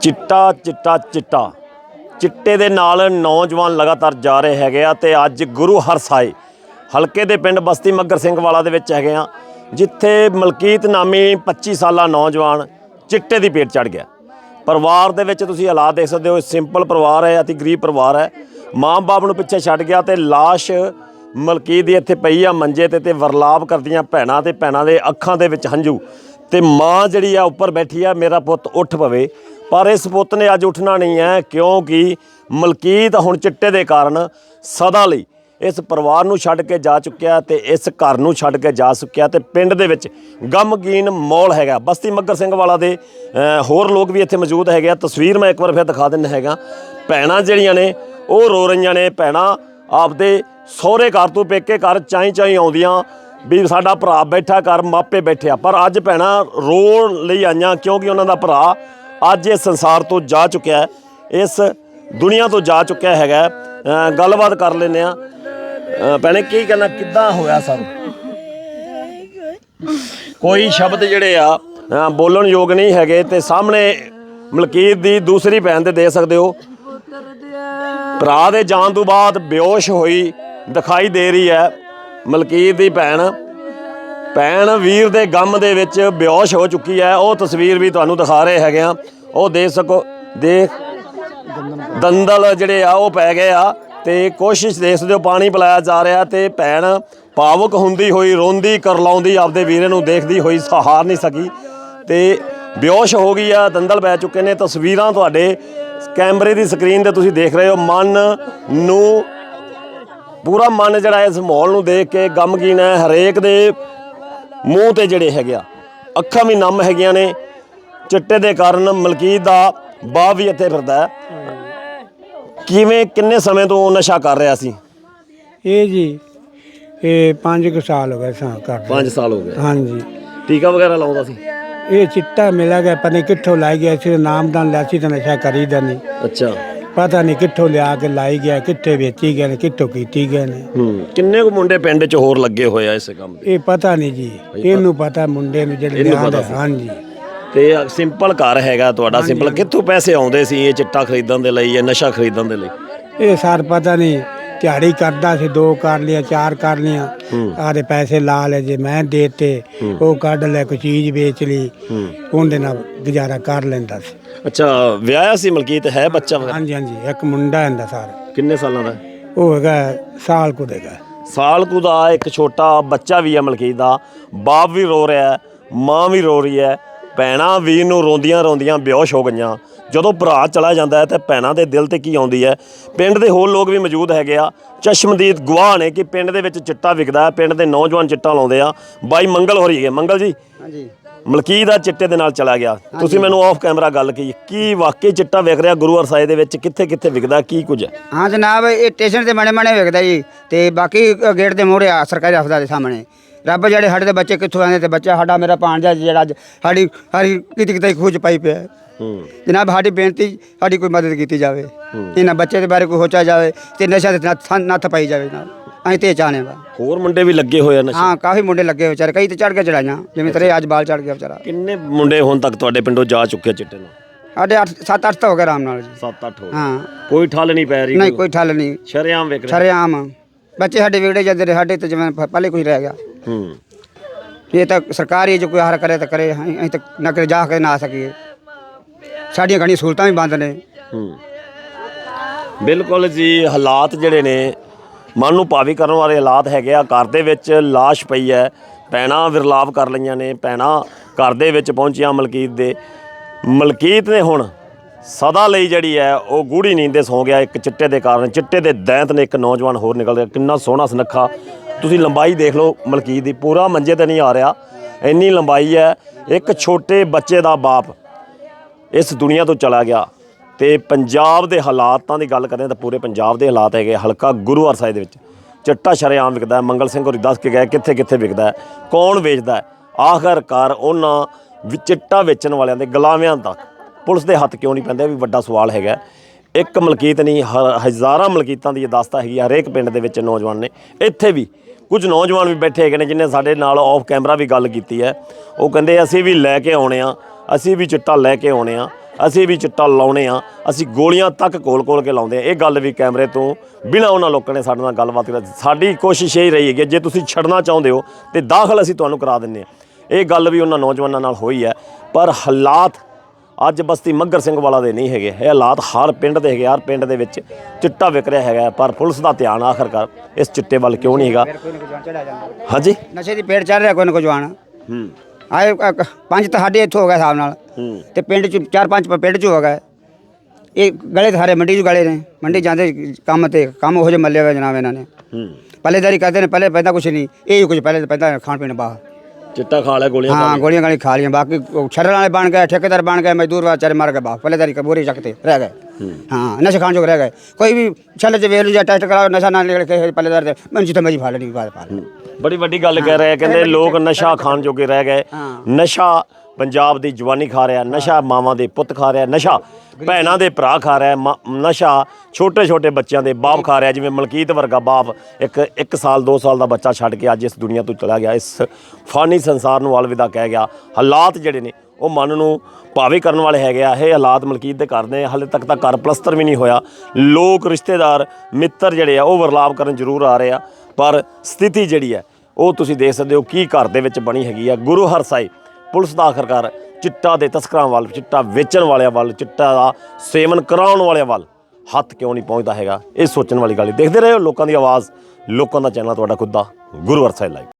ਚਿੱਟਾ ਚਿੱਟਾ ਚਿੱਟਾ। ਚਿੱਟੇ ਦੇ ਨਾਲ ਨੌਜਵਾਨ ਲਗਾਤਾਰ ਜਾ ਰਹੇ ਹੈਗੇ ਆ ਤੇ ਅੱਜ ਗੁਰੂ ਹਰਸਾਏ ਹਲਕੇ ਦੇ ਪਿੰਡ ਬਸਤੀ ਮੱਗਰ ਸਿੰਘ ਵਾਲਾ ਦੇ ਵਿੱਚ ਹੈਗੇ ਆ, ਜਿੱਥੇ ਮਲਕੀਤ ਨਾਮੀ 25 ਸਾਲਾ ਨੌਜਵਾਨ ਚਿੱਟੇ ਦੀ ਪੇਟ ਚੜ ਗਿਆ। ਪਰਿਵਾਰ ਦੇ ਵਿੱਚ ਤੁਸੀਂ ਹਾਲਾਤ ਦੇਖ ਸਕਦੇ ਹੋ ਸਿੰਪਲ ਪਰਿਵਾਰ ਹੈ, ਅਤੀ ਗਰੀਬ ਪਰਿਵਾਰ ਹੈ। ਮਾਂ-ਬਾਪ ਨੂੰ ਪਿੱਛੇ ਛੱਡ ਗਿਆ ਤੇ ਲਾਸ਼ ਮਲਕੀਤ ਦੀ ਇੱਥੇ ਪਈ ਆ ਮੰਜੇ ਤੇ ਤੇ ਵਰਲਾਪ ਕਰਦੀਆਂ ਭੈਣਾਂ ਤੇ ਭੈਣਾਂ ਦੇ ਅੱਖਾਂ ਦੇ ਵਿੱਚ ਹੰਝੂ। ਤੇ ਮਾਂ ਜਿਹੜੀ ਆ ਉੱਪਰ ਬੈਠੀ ਆ, ਮੇਰਾ ਪੁੱਤ ਉੱਠ ਪਵੇ। ਪਰ ਇਸ ਪੁੱਤ ਨੇ ਅੱਜ ਉੱਠਣਾ ਨਹੀਂ ਹੈ, ਕਿਉਂਕਿ ਮਲਕੀਤ ਹੁਣ ਚਿੱਟੇ ਦੇ ਕਾਰਨ ਸਦਾ ਲਈ ਇਸ ਪਰਿਵਾਰ ਨੂੰ ਛੱਡ ਕੇ ਜਾ ਚੁੱਕਿਆ ਤੇ ਇਸ ਘਰ ਨੂੰ ਛੱਡ ਕੇ ਜਾ ਚੁੱਕਿਆ ਤੇ ਪਿੰਡ ਦੇ ਵਿੱਚ ਗਮਗੀਨ ਮੌਲ ਹੈਗਾ। ਬਸਤੀ ਮੱਗਰ ਸਿੰਘ ਵਾਲਾ ਦੇ ਹੋਰ ਲੋਕ ਵੀ ਇੱਥੇ ਮੌਜੂਦ ਹੈਗੇ ਆ। ਤਸਵੀਰ ਮੈਂ ਇੱਕ ਵਾਰ ਫਿਰ ਦਿਖਾ ਦਿੰਦਾ ਹੈਗਾ। ਭੈਣਾਂ ਜਿਹੜੀਆਂ ਨੇ, ਉਹ ਰੋ ਰਹੀਆਂ ਨੇ। ਭੈਣਾਂ ਆਪਦੇ ਸਹੁਰੇ ਘਰ ਤੋਂ ਪੇਕੇ ਘਰ ਚਾਈ ਚਾਈ ਆਉਂਦੀਆਂ। ਵੀ ਸਾਡਾ ਭਰਾ ਬੈਠਾ ਘਰ, ਮਾਪੇ ਬੈਠਿਆ ਪਰ ਅੱਜ ਭੈਣਾਂ ਰੋਣ ਲਈ ਆਈਆਂ, ਕਿਉਂਕਿ ਉਹਨਾਂ ਦਾ ਭਰਾ ਅੱਜ ਇਸ ਸੰਸਾਰ ਤੋਂ ਜਾ ਚੁੱਕਿਆ ਹੈ ਇਸ ਦੁਨੀਆ ਤੋਂ ਜਾ ਚੁੱਕਿਆ ਹੈਗਾ ਅ, ਗੱਲਬਾਤ ਕਰ ਲੈਨੇ ਆ ਭੈਣੇ ਕੀ ਕਹਿਣਾ ਕਿੱਦਾਂ ਹੋਇਆ ਸਰ ਕੋਈ ਸ਼ਬਦ ਜਿਹੜੇ ਆ ਅ, ਬੋਲਣ ਯੋਗ ਨਹੀਂ ਹੈਗੇ ਤੇ ਸਾਹਮਣੇ ਮਲਕੀਤ ਦੀ ਦੂਸਰੀ ਭੈਣ ਤੇ ਦੇ ਸਕਦੇ ਹੋ। ਭਰਾ ਦੇ ਜਾਣ ਤੋਂ ਬਾਅਦ ਬੇਹੋਸ਼ ਹੋਈ ਦਿਖਾਈ ਦੇ ਰਹੀ ਹੈ ਮਲਕੀਤ ਦੀ ਭੈਣ। ਭੈਣ ਵੀਰ ਦੇ ਗਮ ਦੇ ਵਿੱਚ ਬੇਹੋਸ਼ ਹੋ ਚੁੱਕੀ ਹੈ। ਉਹ ਤਸਵੀਰ ਵੀ ਤੁਹਾਨੂੰ ਦਿਖਾ ਰਹੇ ਹੈਗੇ ਆ ਉਹ ਦੇ ਸਕੋ, ਦੇਖ। ਦੰਦਲ ਜਿਹੜੇ ਆ, ਉਹ ਪੈ ਗਏ ਆ ਤੇ ਕੋਸ਼ਿਸ਼ ਦੇਖਦੇ ਹੋ, ਪਾਣੀ ਪਿਲਾਇਆ ਜਾ ਰਿਹਾ ਤੇ ਭੈਣ ਭਾਵੁਕ ਹੁੰਦੀ ਹੋਈ, ਰੋਂਦੀ, ਕਰਲਾਉਂਦੀ ਆਪਦੇ ਵੀਰੇ ਨੂੰ ਦੇਖਦੀ ਹੋਈ ਸਹਾਰ ਨਹੀਂ ਸਕੀ ਤੇ ਬੇਹੋਸ਼ ਹੋ ਗਈ ਆ, ਦੰਦਲ ਪੈ ਚੁੱਕੇ ਨੇ। ਤਸਵੀਰਾਂ ਤੁਹਾਡੇ ਕੈਮਰੇ ਦੀ ਸਕਰੀਨ ਤੇ ਤੁਸੀਂ ਦੇਖ ਰਹੇ ਹੋ, ਮਨ ਨੂੰ ਪੂਰਾ ਮਨ ਜਿਹੜਾ ਇਸ ਮਾਹੌਲ ਨੂੰ ਦੇਖ ਕੇ ਗਮਗੀਨ ਹੈ। ਹਰੇਕ ਦੇ ਮੂੰਹ ਤੇ ਜਿਹੜੇ ਹੈਗੇ ਆ, ਅੱਖਾਂ ਵੀ ਨਮ ਹੈਗੀਆਂ ਨੇ। ਚਿੱਟੇ ਦੇ ਕਾਰਨ ਮਲਕੀਤ ਦਾ ਬਾਪ ਵੀ ਇੱਥੇ ਫਿਰਦਾ ਹੈ। ਕਿਵੇਂ ਕਿੰਨੇ ਸਮੇਂ ਤੋਂ ਨਸ਼ਾ ਕਰ ਰਿਹਾ ਸੀ? ਇਹ ਜੀ ਇਹ 5 ਸਾਲ ਹੋ ਗਏ ਸਾਂ ਕਰਦੇ 5 ਸਾਲ ਹੋ ਗਏ। ਹਾਂਜੀ। ਟੀਕਾ ਵਗੈਰਾ ਲਾਉਂਦਾ ਸੀ? ਇਹ ਚਿੱਟਾ ਮਿਲਿਆ ਗਿਆ ਪਤਾ ਨਹੀਂ ਕਿੱਥੋਂ ਲਾਈ ਗਿਆ ਸੀ ਨਾਮਦਾਨ ਲਿਆ ਸੀ ਤਾਂ ਨਸ਼ਾ ਕਰੀਦਾ ਨਹੀਂ। ਅੱਛਾ। ਪਤਾ ਨਹੀਂ ਕਿੱਥੋਂ ਲਿਆ ਕੇ ਲਾਈ ਗਿਆ ਕਿੱਥੇ ਵੇਚੀ ਗਏ ਨੇ ਕਿੱਥੋਂ ਕੀਤੀ ਗਏ ਨੇ। ਹੂੰ। ਕਿੰਨੇ ਕੁ ਮੁੰਡੇ ਪਿੰਡ 'ਚ ਹੋਰ ਲੱਗੇ ਹੋਏ ਆ ਇਸ ਕੰਮ ਤੇ ਇਹ ਪਤਾ ਨਹੀਂ ਜੀ। ਇਹਨੂੰ ਪਤਾ ਮੁੰਡੇ ਨੂੰ ਜਿਹੜੇ। ਹਾਂਜੀ। ਤੇ ਸਿੰਪਲ ਘਰ ਹੈਗਾ ਤੁਹਾਡਾ ਸਿੰਪਲ ਕਿੱਥੋਂ ਪੈਸੇ ਆਉਂਦੇ ਸੀ ਇਹ ਚਿੱਟਾ ਖਰੀਦਣ ਦੇ ਲਈ ਜਾਂ ਨਸ਼ਾ ਖਰੀਦਣ ਦੇ ਲਈ? ਇਹ ਸਾਰ ਪਤਾ ਨਹੀਂ ਦਿਹਾੜੀ ਕਰਦਾ ਸੀ ਦੋ ਕਰ ਲਿਆ ਚਾਰ ਕਰ ਲਿਆ। ਆਦੇ ਪੈਸੇ ਲਾ ਲੈ ਜੇ ਮੈਂ ਦੇਤੇ ਉਹ ਕੱਢ ਲੈ ਕੋਈ ਚੀਜ਼ ਵੇਚ ਲਈ। ਉਹਦੇ ਨਾਲ ਗੁਜ਼ਾਰਾ ਕਰ ਲੈਂਦਾ ਸੀ। ਅੱਛਾ ਵਿਆਹਿਆ ਸੀ ਮਲਕੀਤ ਹੈ ਬੱਚਾ ਵਗੈਰਾ ਹਾਂਜੀ ਹਾਂਜੀ ਇੱਕ ਮੁੰਡਾ ਹੁੰਦਾ ਸਾਰ। ਕਿੰਨੇ ਸਾਲਾਂ ਦਾ? ਉਹ ਹੈਗਾ ਸਾਲ ਕੁ ਦੇਗਾ ਸਾਲ ਕੁ ਦਾ ਇੱਕ ਛੋਟਾ ਬੱਚਾ ਵੀ ਹੈ ਮਲਕੀਤ ਦਾ। ਬਾਪ ਵੀ ਰੋ ਰਿਹਾ ਹੈ ਮਾਂ ਵੀ ਰੋ ਰਹੀ ਹੈ। ਭੈਣਾਂ ਵੀਰ ਨੂੰ ਰੋਂਦੀਆਂ ਰੋਂਦੀਆਂ ਬੇਹੋਸ਼ ਹੋ ਗਈਆਂ। ਜਦੋਂ ਭਰਾ ਚਲਾ ਜਾਂਦਾ ਹੈ ਤੇ ਭੈਣਾਂ ਦੇ ਦਿਲ ਤੇ ਕੀ ਆਉਂਦੀ ਹੈ? ਪਿੰਡ ਦੇ ਹੋਰ ਲੋਕ ਵੀ ਮੌਜੂਦ ਹੈਗੇ ਆ। ਚਸ਼ਮਦੀਦ ਗਵਾਹ ਨੇ ਕਿ ਪਿੰਡ ਦੇ ਵਿੱਚ ਚਿੱਟਾ ਵਿਕਦਾ ਹੈ ਪਿੰਡ ਦੇ ਨੌਜਵਾਨ ਚਿੱਟਾ ਲਾਉਂਦੇ ਆ। ਬਾਈ ਮੰਗਲ ਹੋ ਰਹੀ ਹੈ ਮੰਗਲ ਜੀ? ਹਾਂਜੀ। ਮਲਕੀਤ ਦਾ ਚਿੱਟੇ ਦੇ ਨਾਲ ਚਲਾ ਗਿਆ। ਤੁਸੀਂ ਮੈਨੂੰ ਆਫ ਕੈਮਰਾ ਗੱਲ ਕੀ ਕੀ ਵਾਕਈ ਚਿੱਟਾ ਵਿਕ ਰਿਹਾ ਗੁਰੂ ਅਰਸਾਏ ਦੇ ਵਿੱਚ? ਕਿੱਥੇ ਕਿੱਥੇ ਵਿਕਦਾ? ਕੀ ਕੁਝ ਹੈ? ਹਾਂ ਜਨਾਬ ਇਹ ਸਟੇਸ਼ਨ ਤੇ ਮਣੇ ਮਣੇ ਵੇਖਦਾ ਜੀ। ਤੇ ਬਾਕੀ ਗੇਟ ਦੇ ਮੋਹਰੇ ਆ ਸਰਕਾਰੀ ਹਸਪਤਾਲ ਦੇ ਸਾਹਮਣੇ। ਰੱਬ ਜਿਹੜੇ ਸਾਡੇ ਦੇ ਬੱਚੇ ਕਿੱਥੋਂ ਆਉਂਦੇ ਤੇ ਬੱਚਾ ਸਾਡਾ ਮੇਰਾ ਭਾਣਜਾ ਜਿਹੜਾ ਅੱਜ ਸਾਡੀ ਸਾਡੀ ਕਿਤੇ ਕਿਤੇ ਖੋਜ ਪਾਈ ਪਿਆ ਹੈ। ਜਨਾਬ ਸਾਡੀ ਬੇਨਤੀ ਸਾਡੀ ਕੋਈ ਮਦਦ ਕੀਤੀ ਜਾਵੇ। ਇਹਨਾਂ ਬੱਚੇ ਦੇ ਬਾਰੇ ਕੋਈ ਸੋਚਿਆ ਜਾਵੇ ਤੇ ਨਸ਼ਾ ਤੇ ਨੱਥ- ਨੱਥ ਪਾਈ ਜਾਵੇ ਜਨਾਬ ਅਸੀਂ ਤੇ ਚਾਹਨੇ ਵਾ ਹੋਰ ਮੁੰਡੇ ਵੀ ਲੱਗੇ ਹੋਏ ਆ ਨਸ਼ੇ। ਹਾਂ ਕਾਫੀ ਮੁੰਡੇ ਲੱਗੇ ਹੋਏ ਵਿਚਾਰੇ ਕਈ ਤੇ ਚੜ ਕੇ ਚੜਾਈਆਂ ਜਿਵੇਂ ਤੇਰੇ ਅੱਜ ਬਾਲ ਚੜ ਗਿਆ ਵਿਚਾਰਾ। ਕਿੰਨੇ ਮੁੰਡੇ ਹੁਣ ਤੱਕ ਤੁਹਾਡੇ ਪਿੰਡੋਂ ਜਾ ਚੁੱਕੇ ਚਿੱਟੇ ਨੂੰ? ਸਾਡੇ 8 7 8 ਤਾਂ ਹੋ ਗਏ ਆਰਾਮ ਨਾਲ ਜੀ। 7-8 ਹੋ। ਹਾਂ। ਕੋਈ ਠੱਲ ਨਹੀਂ ਪੈ ਰਹੀ ਨਹੀਂ ਕੋਈ? ਠੱਲ ਨਹੀਂ। ਸ਼ਰੇਆਮ ਵਿਕ ਰਿਹਾ ਸ਼ਰੇਆਮ। ਬੱਚੇ ਸਾਡੇ ਵਿਗੜੇ ਜਾਂਦੇ ਰਹੇ ਸਾਡੇ ਤੇ ਜਿਵੇਂ ਪ- ਪਹਿਲੇ ਕੋਈ ਰਹਿ ਗਿਆ। ਹੂੰ ਇਹ ਤਾਂ ਸਰਕਾਰ ਹੀ ਜੋ ਕੋਈ ਹਰ ਕਰੇ ਤਾਂ ਕਰੇ ਅਸੀਂ ਅਸੀਂ ਤਾਂ ਨਾ ਕਰੇ ਜਾ ਕੇ ਨਾ ਆ ਸਕੀਏ ਸਾਡੀਆਂ ਘਣੀਆਂ ਸਹੂਲਤਾਂ ਵੀ ਬੰਦ ਨੇ ਬਿਲਕੁਲ ਜੀ ਹਾਲਾਤ ਜਿਹੜੇ ਨੇ ਮਨ ਨੂੰ ਭਾਵੀ ਕਰਨ ਵਾਲੇ ਹਾਲਾਤ ਹੈਗੇ ਆ ਘਰ ਦੇ ਵਿੱਚ ਲਾਸ਼ ਪਈ ਹੈ ਪੈਣਾ ਵਿਰਲਾਪ ਕਰ ਲਈਆਂ ਨੇ ਪੈਣਾ ਘਰ ਦੇ ਵਿੱਚ ਪਹੁੰਚੀਆਂ ਮਲਕੀਤ ਦੇ ਮਲਕੀਤ ਨੇ ਹੁਣ ਸਦਾ ਲਈ ਜਿਹੜੀ ਹੈ ਉਹ ਗੂੜੀ ਨੀਂਦ ਦੇ ਸੌ ਗਿਆ ਇੱਕ ਚਿੱਟੇ ਦੇ ਕਾਰਨ ਚਿੱਟੇ ਦੇ ਦੈਂਤ ਨੇ ਇੱਕ ਨੌਜਵਾਨ ਹੋਰ ਨਿਕਲ ਗਿਆ ਕਿੰਨਾ ਸੋਹਣਾ ਸੁਨੱਖਾ ਤੁਸੀਂ ਲੰਬਾਈ ਦੇਖ ਲਓ ਮਲਕੀਤ ਦੀ, ਪੂਰਾ ਮੰਜੇ ਤੇ ਨਹੀਂ ਆ ਰਿਹਾ। ਇੰਨੀ ਲੰਬਾਈ ਹੈ, ਇੱਕ ਛੋਟੇ ਬੱਚੇ ਦਾ ਬਾਪ ਇਸ ਦੁਨੀਆ ਤੋਂ ਚਲਾ ਗਿਆ। ਤੇ ਪੰਜਾਬ ਦੇ ਹਾਲਾਤਾਂ ਦੀ ਗੱਲ ਕरें ਤਾਂ ਪੂਰੇ ਪੰਜਾਬ ਦੇ ਹਾਲਾਤ ਹੈਗੇ ਹਲਕਾ ਗੁਰੂ ਸਾਹਿਬ ਦੇ ਵਿੱਚ ਚਿੱਟਾ ਸ਼ਰੇਆਮ ਵਿਕਦਾ ਮੰਗਲ ਸਿੰਘ ਹੋਰੀ ਦੱਸ ਕੇ ਗਏ ਕਿੱਥੇ ਕਿੱਥੇ ਵਿਕਦਾ ਕੌਣ ਵੇਚਦਾ ਹੈ। ਆਖਰਕਾਰ ਉਹਨਾਂ ਵੀ ਚਿੱਟਾ ਵੇਚਣ ਵਾਲਿਆਂ ਦੇ ਗੁਲਾਮਿਆਂ ਤੱਕ ਪੁਲਿਸ ਦੇ ਹੱਥ ਕਿਉਂ ਨਹੀਂ ਪੈਂਦੇ? ਵੀ ਵੱਡਾ ਸਵਾਲ ਹੈਗਾ। ਇੱਕ ਮਲਕੀਤ ਨਹੀਂ, ਹ- ਹਜ਼ਾਰਾਂ ਮਲਕੀਤਾਂ ਦੀ ਇਹ ਦਾਸਤਾ ਹੈਗੀ ਹਰੇਕ ਪਿੰਡ ਦੇ ਵਿੱਚ ਨੌਜਵਾਨ ਨੇ। ਇੱਥੇ ਵੀ ਕੁਝ ਨੌਜਵਾਨ ਵੀ ਬੈਠੇ ਹੈਗੇ ਨੇ ਜਿਨ੍ਹਾਂ ਸਾਡੇ ਨਾਲ ਆਫ ਕੈਮਰਾ ਵੀ ਗੱਲ ਕੀਤੀ ਹੈ। ਉਹ ਕਹਿੰਦੇ, ਅਸੀਂ ਵੀ ਲੈ ਕੇ ਆਉਣੇ ਆ, ਅਸੀਂ ਵੀ ਚਿੱਟਾ ਲੈ ਕੇ ਆਉਣੇ ਆ, ਅਸੀਂ ਵੀ ਚਿੱਟਾ ਲਾਉਣੇ ਆ, ਅਸੀਂ ਗੋਲੀਆਂ ਤੱਕ ਕੋਲ-ਕੋਲ ਕੇ ਲਾਉਂਦੇ ਆ। ਇਹ ਗੱਲ ਵੀ ਕੈਮਰੇ ਤੋਂ ਬਿਨਾਂ ਉਹਨਾਂ ਲੋਕਾਂ ਨੇ ਸਾਡੇ ਨਾਲ ਗੱਲਬਾਤ ਕੀਤੀ। ਸਾਡੀ ਕੋਸ਼ਿਸ਼ ਇਹ ਰਹੀ ਹੈ, ਜੇ ਤੁਸੀਂ ਛੱਡਣਾ ਚਾਹੁੰਦੇ ਹੋ ਤੇ ਦਾਖਲ ਅਸੀਂ ਤੁਹਾਨੂੰ ਕਰਾ ਦਿੰਨੇ ਆ ਇਹ ਗੱਲ ਵੀ ਉਹਨਾਂ ਨੌਜਵਾਨਾਂ ਨਾਲ ਹੋਈ ਹੈ, ਪਰ ਹਾਲਾਤ ਅੱਜ ਬਸਤੀ ਮੱਗਰ ਸਿੰਘ ਵਾਲਾ ਦੇ ਨਹੀਂ ਹੈਗੇ। ਇਹ ਹਾਲਾਤ ਹਰ ਪਿੰਡ ਦੇ ਹੈਗੇ ਹਰ ਪਿੰਡ ਦੇ ਵਿੱਚ ਚਿੱਟਾ ਵਿਕ ਰਿਹਾ ਹੈਗਾ। ਪਰ ਪੁਲਿਸ ਦਾ ਧਿਆਨ ਆਖਰਕਾਰ ਇਸ ਚਿੱਟੇ ਵੱਲ ਕਿਉਂ ਨਹੀਂ ਹੈਗਾ? ਕੋਈ ਨਾ ਕੋਈ ਜਵਾਨ ਚੜਿਆ ਜਾਂਦਾ ਹਾਂਜੀ। ਨਸ਼ੇ ਦੀ ਪੇੜ ਚੜ ਰਿਹਾ ਕੋਈ ਨਾ ਕੋਈ ਜਵਾਨ। ਹੂੰ। ਆਏ ਅ, ਪੰਜ ਤਾਂ ਸਾਡੇ ਇੱਥੋਂ ਹੋ ਗਿਆ ਹਿਸਾਬ ਨਾਲ। ਹੂੰ। ਤੇ ਪਿੰਡ ਚ ਚਾਰ ਪੰਜ ਪਿੰਡ ਚ ਹੋ ਗਏ। ਇਹ ਗਲੇ ਸਾਰੇ ਮੰਡੀ ਚ ਗਲੇ ਨੇ। ਮੰਡੀ ਜਾਂਦੇ ਕੰਮ ਤੇ ਕੰਮ ਉਹ ਜਿਹੇ ਮੱਲੇ ਹੋਏ ਜਨਾਬ ਇਹਨਾਂ ਨੇ। ਹੂੰ। ਪੱਲੇਦਾਰੀ ਕਰਦੇ ਨੇ ਪਹਿਲੇ ਪੈਂਦਾ ਕੁਛ ਨਹੀਂ। ਇਹ ਹੀ ਕੁਝ ਪਹਿਲੇ ਪੈਂਦਾ ਖਾਣ ਪੀਣ ਬਾਹਰ। ਚਿੱਟਾ ਖਾ ਲਿਆ ਗੋਲੀਆਂ ਖਾ ਹਾਂ ਲਈਆਂ। ਗੋਲੀਆਂ ਗਾਲੀ ਖਾ ਲੀਆਂ ਬਾਕੀ ਉਹ ਵਾਲੇ ਬਣ ਗਏ ਠੇਕੇਦਾਰ ਬਣ ਗਏ ਮਜ਼ਦੂਰ ਵਿਚਾਰੇ ਮਰ ਗਏ ਬਾਹਰ ਪੱਲੇਦਾਰੀ ਕਬੂਰੀ ਚੱਕਤੇ ਰਹਿ ਗਏ। ਹਾਂ। ਨਸ਼ਾ ਖਾਣ ਜੋਗ ਰਹਿ ਗਏ। ਕੋਈ ਵੀ ਛੱਲ ਚ ਵੇਲ ਜਾਂ ਟੈਸਟ ਕਰਾਓ ਨਸ਼ਾ ਨਾ ਨਿਕਲ ਕੇ ਪੱਲੇਦਾਰ ਦੇ ਮੈਂ ਜਿੱਥੇ ਮਰਜ਼ੀ ਫੜ ਲੈਣੀ ਬਾਤ ਫੜ ਬੜੀ ਵੱਡੀ ਗੱਲ ਕਹਿ ਰਹੇ ਆ ਕਹਿੰਦੇ ਲੋਕ ਨਸ਼ਾ ਖਾਣ ਜੋਗੇ ਰਹਿ ਗਏ। ਨਸ਼ਾ ਪੰਜਾਬ ਦੀ ਜਵਾਨੀ ਖਾ ਰਿਹਾ, ਨਸ਼ਾ ਮਾਵਾਂ ਦੇ ਪੁੱਤ ਖਾ ਰਿਹਾ, ਨਸ਼ਾ ਭੈਣਾਂ ਦੇ ਭਰਾ ਖਾ ਰਿਹਾ, ਮਾ- ਨਸ਼ਾ ਛੋਟੇ ਛੋਟੇ ਬੱਚਿਆਂ ਦੇ ਬਾਪ ਖਾ ਰਿਹਾ, ਜਿਵੇਂ ਮਲਕੀਤ ਵਰਗਾ ਬਾਪ ਇੱਕ 1 ਸਾਲ 2 ਸਾਲ ਦਾ ਬੱਚਾ ਛੱਡ ਕੇ ਅੱਜ ਇਸ ਦੁਨੀਆ ਤੋਂ ਚਲਾ ਗਿਆ, ਇਸ ਫਾਨੀ ਸੰਸਾਰ ਨੂੰ ਅਲਵਿਦਾ ਕਹਿ ਗਿਆ। ਹਾਲਾਤ ਜਿਹੜੇ ਨੇ, ਉਹ ਮਨ ਨੂੰ ਭਾਵੇ ਕਰਨ ਵਾਲੇ ਹੈਗੇ ਆ। ਇਹ ਹਾਲਾਤ ਮਲਕੀਤ ਦੇ ਘਰ ਨੇ, ਹਾਲੇ ਤੱਕ ਤਾਂ ਘਰ ਪਲਸਤਰ ਵੀ ਨਹੀਂ ਹੋਇਆ। ਲੋਕ, ਰਿਸ਼ਤੇਦਾਰ, ਮਿੱਤਰ ਜਿਹੜੇ ਆ, ਉਹ ਵਰਲਾਪ ਕਰਨ ਜ਼ਰੂਰ ਆ ਰਹੇ ਆ। ਪਰ ਸਥਿਤੀ ਜਿਹੜੀ ਹੈ, ਉਹ ਤੁਸੀਂ ਦੇਖ ਸਕਦੇ ਹੋ, ਕੀ ਘਰ ਦੇ ਵਿੱਚ ਬਣੀ ਹੈਗੀ ਆ। ਗੁਰੂ ਹਰ ਸਾਹਿਬ ਪੁਲਿਸ ਦਾ ਆਖਰਕਾਰ ਚਿੱਟਾ ਦੇ ਤਸਕਰਾਂ ਵੱਲ, ਚਿੱਟਾ ਵੇਚਣ ਵਾਲਿਆਂ ਵੱਲ, ਚਿੱਟਾ ਦਾ ਸੇਵਨ ਕਰਾਉਣ ਵਾਲਿਆਂ ਵੱਲ ਹੱਥ ਕਿਉਂ ਨਹੀਂ ਪਹੁੰਚਦਾ ਹੈਗਾ ਇਹ ਸੋਚਣ ਵਾਲੀ ਗੱਲ ਹੈ। ਦੇਖਦੇ ਰਹੋ ਲੋਕਾਂ ਦੀ ਆਵਾਜ਼, ਲੋਕਾਂ ਦਾ ਚੈਨਲ, ਤੁਹਾਡਾ ਖੁਦ ਦਾ ਗੁਰੂ ਹਰਸਾਈ ਲਾਈਵ